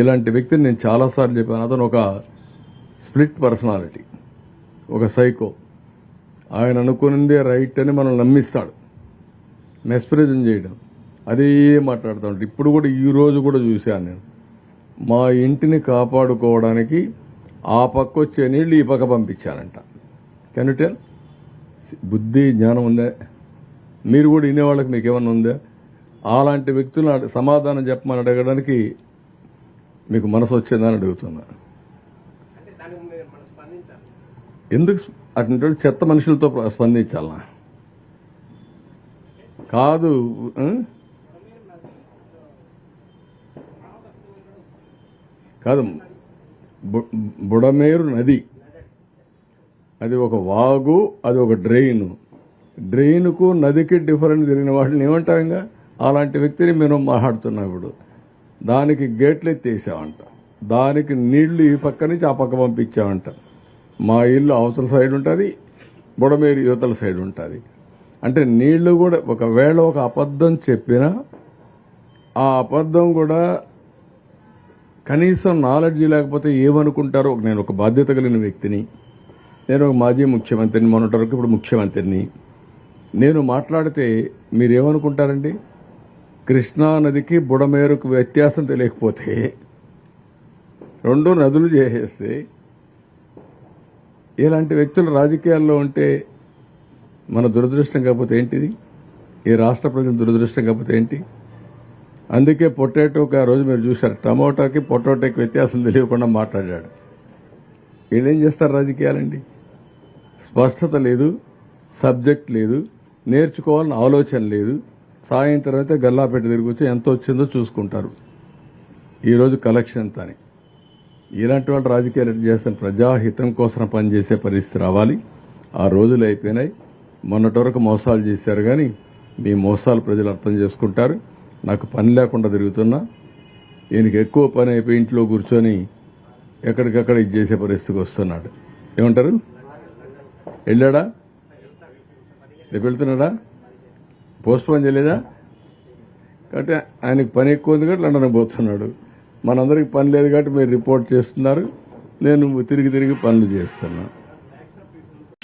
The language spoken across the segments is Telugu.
ఇలాంటి వ్యక్తిని నేను చాలాసార్లు చెప్పాను. అతను ఒక స్ప్లిట్ పర్సనాలిటీ ఒక సైకో. ఆయన అనుకునిందే రైట్ అని మనం నమ్మిస్తాడు. మెస్ప్రిజం చేయడం అదే మాట్లాడుతూ ఉంటాడు ఇప్పుడు కూడా ఈ రోజు కూడా చూశాను నేను. మా ఇంటిని కాపాడుకోవడానికి ఆ పక్క వచ్చే నీళ్ళు ఈ పక్క పంపించానంట కెన్ బుద్ధి జ్ఞానం ఉందా? మీరు కూడా వినేవాళ్ళకి మీకు ఏమన్నా ఉందా? అలాంటి వ్యక్తులను సమాధానం చెప్పమని అడగడానికి మీకు మనసు వచ్చిందని అడుగుతున్నా. ఎందుకు అటువంటి చెత్త మనుషులతో స్పందించాలనా? కాదు? కాదు బుడమేరు నది. అది ఒక వాగు అది ఒక డ్రెయిన్ డ్రెయిన్కు నదికి డిఫరెంట్ తెలియని వాటిని ఏమంటాం ఇంకా? అలాంటి వ్యక్తిని మేము మాట్లాడుతున్నాం ఇప్పుడు దానికి గేట్లు ఎత్తేసామంట దానికి నీళ్ళు ఈ పక్క నుంచి ఆ పక్క పంపించామంట మా ఇల్లు అవసర సైడ్ ఉంటుంది బుడమేరు యువతల సైడ్ ఉంటుంది అంటే నీళ్ళు కూడా ఒకవేళ ఒక అబద్ధం చెప్పినా ఆ అబద్ధం కూడా కనీసం నాలెడ్జ్ లేకపోతే ఏమనుకుంటారో నేను ఒక బాధ్యత కలిగిన వ్యక్తిని నేను ఒక మాజీ ముఖ్యమంత్రిని మొన్నటి వరకు ఇప్పుడు ముఖ్యమంత్రిని. నేను మాట్లాడితే మీరేమనుకుంటారండి? కృష్ణానదికి బుడమేరుకు వ్యత్యాసం తెలియకపోతే రెండు నదులు చేసేస్తే ఇలాంటి వ్యక్తులు రాజకీయాల్లో ఉంటే మన దురదృష్టం కాకపోతే ఏంటిది? ఈ రాష్ట్ర ప్రజల దురదృష్టం కాకపోతే ఏంటి? అందుకే పొటాటోకి ఆ రోజు మీరు చూశారు టమోటాకి పొటాటోకి వ్యత్యాసం తెలియకుండా మాట్లాడాడు. వీళ్ళేం చేస్తారు రాజకీయాలండి? స్పష్టత లేదు సబ్జెక్ట్ లేదు నేర్చుకోవాలని ఆలోచన లేదు సాయంత్రం అయితే గల్లాపేట తిరిగి వచ్చి ఎంత వచ్చిందో చూసుకుంటారు. ఈరోజు కలెక్షన్ ఎంత అని ఇలాంటి వాళ్ళు రాజకీయాలు ఎట్లా ప్రజాహితం కోసం పనిచేసే పరిస్థితి రావాలి. ఆ రోజులు అయిపోయినాయి. మొన్నటి వరకు మోసాలు చేశారు కానీ మీ మోసాలు ప్రజలు అర్థం చేసుకుంటారు. నాకు పని లేకుండా తిరుగుతున్నా. ఈయనకి ఎక్కువ పని అయిపోయి ఇంట్లో కూర్చొని ఎక్కడికక్కడ ఇది చేసే పరిస్థితికి వస్తున్నాడు. ఏమంటారు? వెళ్ళాడా? రేపు వెళ్తున్నాడా? పోస్ట్ పోన్ చేయలేదా? కాబట్టి ఆయనకి పని ఎక్కువ ఉంది కాబట్టి లండన్ పోతున్నాడు. మనందరికి పని లేదు కాబట్టి మీరు రిపోర్ట్ చేస్తున్నారు. నేను తిరిగి తిరిగి పనులు చేస్తున్నా.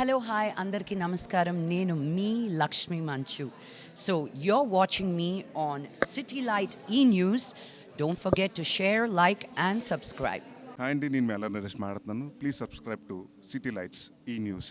హలో హాయ్ అందరికీ నమస్కారం. నేను మీ Lakshmi Manchu. So you're watching me on City Light E News don't forget to share like and subscribe hi అండి. నేను మెల్ల నరేష్ మాట్లాడుతున్నాను. Please subscribe to City Lights E News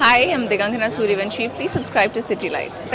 Hi, I'm Digankana Suryavanshi. Please subscribe to City Lights. Thank